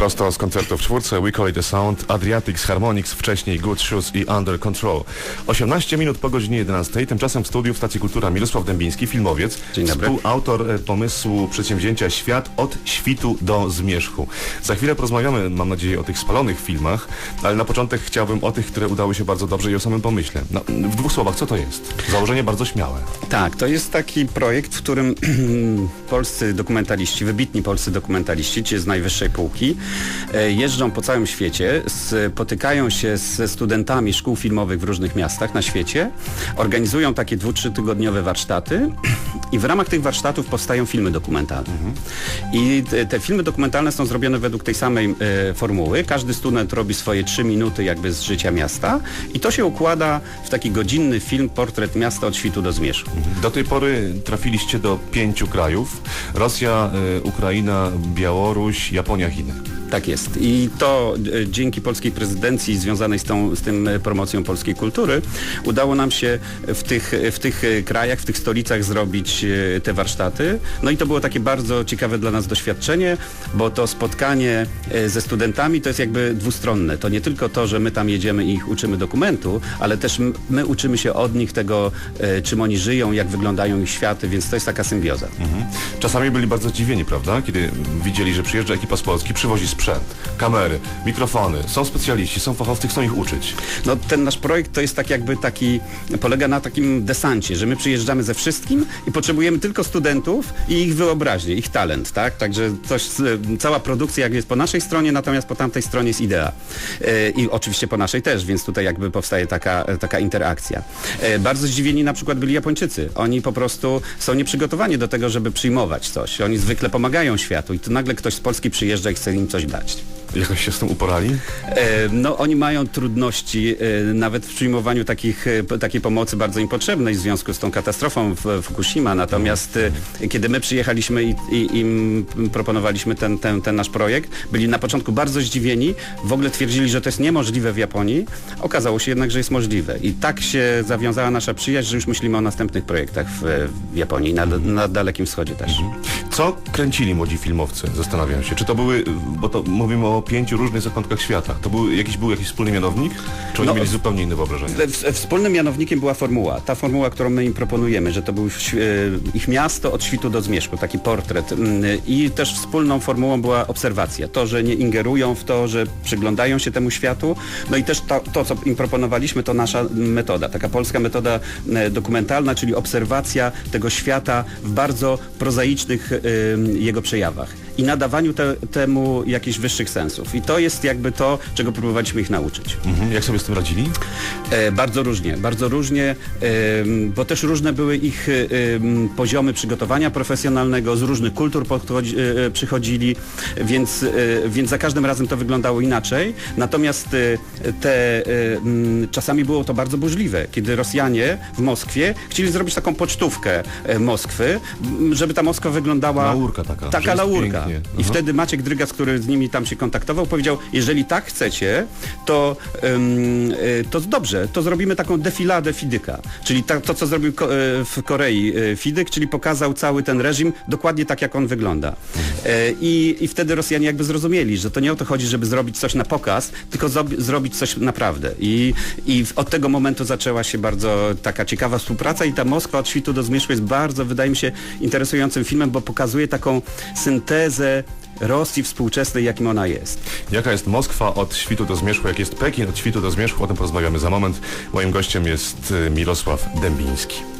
Prosto z koncertu w czwórce We Call It A Sound, Adriatics, Harmonix, wcześniej Good Shoes i Under Control. 18 minut po godzinie 11, tymczasem w studiu w Stacji Kultura Mirosław Dębiński, filmowiec, Dzień dobry. współautor e, pomysłu przedsięwzięcia Świat od świtu do zmierzchu. Za chwilę porozmawiamy, mam nadzieję, o tych spalonych filmach, ale na początek chciałbym o tych, które udały się bardzo dobrze i o samym pomyśle. No, w dwóch słowach, co to jest? Założenie bardzo śmiałe. Tak, to jest taki projekt, w którym polscy dokumentaliści, wybitni polscy dokumentaliści, ci z najwyższej półki, jeżdżą po całym świecie, spotykają się ze studentami szkół filmowych w różnych miastach na świecie, organizują takie dwu, trzy tygodniowe warsztaty i w ramach tych warsztatów powstają filmy dokumentalne. I te, filmy dokumentalne są zrobione według tej samej e, formuły. Każdy student robi swoje trzy minuty jakby z życia miasta i to się układa w taki godzinny film, portret miasta od świtu do zmierzchu. Do tej pory trafiliście do pięciu krajów. Rosja, y, Ukraina, Białoruś, Japonia, Chiny. Tak jest. I to e, dzięki polskiej prezydencji związanej z, tą, z tym e, promocją polskiej kultury udało nam się w tych, w tych e, krajach, w tych stolicach zrobić e, te warsztaty. No i to było takie bardzo ciekawe dla nas doświadczenie, bo to spotkanie e, ze studentami to jest jakby dwustronne. To nie tylko to, że my tam jedziemy i ich uczymy dokumentu, ale też my uczymy się od nich tego, e, czym oni żyją, jak wyglądają ich światy, więc to jest taka symbioza. Mhm. Czasami byli bardzo zdziwieni, prawda? Kiedy widzieli, że przyjeżdża ekipa z Polski, przywozi sprzęt, kamery, mikrofony, są specjaliści, są fachowcy, chcą ich uczyć. No ten nasz projekt to jest tak jakby taki, polega na takim desancie, że my przyjeżdżamy ze wszystkim i potrzebujemy tylko studentów i ich wyobraźnię, ich talent, tak? Także coś, z- cała produkcja jakby jest po naszej stronie, natomiast po tamtej stronie jest idea. E, I oczywiście po naszej też, więc tutaj jakby powstaje taka, taka interakcja. E, Bardzo zdziwieni na przykład byli Japończycy. Oni po prostu są nieprzygotowani do tego, żeby przyjmować coś. Oni zwykle pomagają światu i tu nagle ktoś z Polski przyjeżdża i chce im coś dać. Jakoś się z tym uporali? E, No oni mają trudności e, nawet w przyjmowaniu takich, e, takiej pomocy bardzo im potrzebnej w związku z tą katastrofą w Fukushima. Natomiast kiedy my przyjechaliśmy i, i im proponowaliśmy ten, ten, ten nasz projekt, byli na początku bardzo zdziwieni, w ogóle twierdzili, że to jest niemożliwe w Japonii. Okazało się jednak, że jest możliwe. I tak się zawiązała nasza przyjaźń, że już myślimy o następnych projektach w, w Japonii, na, na Dalekim Wschodzie też. Co kręcili młodzi filmowcy? Zastanawiam się. Czy to były, bo to mówimy o pięciu różnych zakątkach świata. To był jakiś, był jakiś wspólny mianownik? Czy oni No, mieli zupełnie inne wyobrażenie? W- Wspólnym mianownikiem była formuła. Ta formuła, którą my im proponujemy, że to był e, ich miasto od świtu do zmierzchu, taki portret. Mm, I też wspólną formułą była obserwacja. To, że nie ingerują w to, że przyglądają się temu światu. No i też to, to co im proponowaliśmy, to nasza metoda, taka polska metoda e, dokumentalna, czyli obserwacja tego świata w bardzo prozaicznych e, jego przejawach i nadawaniu te, temu jakichś wyższych sensów. I to jest jakby to, czego próbowaliśmy ich nauczyć. Mhm. Jak sobie z tym radzili? E, bardzo różnie, bardzo różnie, em, bo też różne były ich e, poziomy przygotowania profesjonalnego, z różnych kultur podchodzi, e, e, przychodzili, więc, e, więc za każdym razem to wyglądało inaczej. Natomiast e, te, e, czasami było to bardzo burzliwe, kiedy Rosjanie w Moskwie chcieli zrobić taką pocztówkę e, Moskwy, żeby ta Moskwa wyglądała... Laurka taka, Taka laurka. I wtedy Maciek Drygas, który z nimi tam się kontaktował, powiedział, jeżeli tak chcecie, to, ym, y, to dobrze, to zrobimy taką defiladę Fidyka. Czyli ta, to, co zrobił ko, y, w Korei y, Fidyk, czyli pokazał cały ten reżim dokładnie tak, jak on wygląda. I, I wtedy Rosjanie jakby zrozumieli, że to nie o to chodzi, żeby zrobić coś na pokaz, tylko zrobić coś naprawdę. I, I od tego momentu zaczęła się bardzo taka ciekawa współpraca i ta Moskwa od świtu do zmierzchu jest bardzo, wydaje mi się, interesującym filmem, bo pokazuje taką syntezę Rosji współczesnej, jakim ona jest. Jaka jest Moskwa od świtu do zmierzchu? Jak jest Pekin od świtu do zmierzchu? O tym porozmawiamy za moment. Moim gościem jest y, Mirosław Dębiński.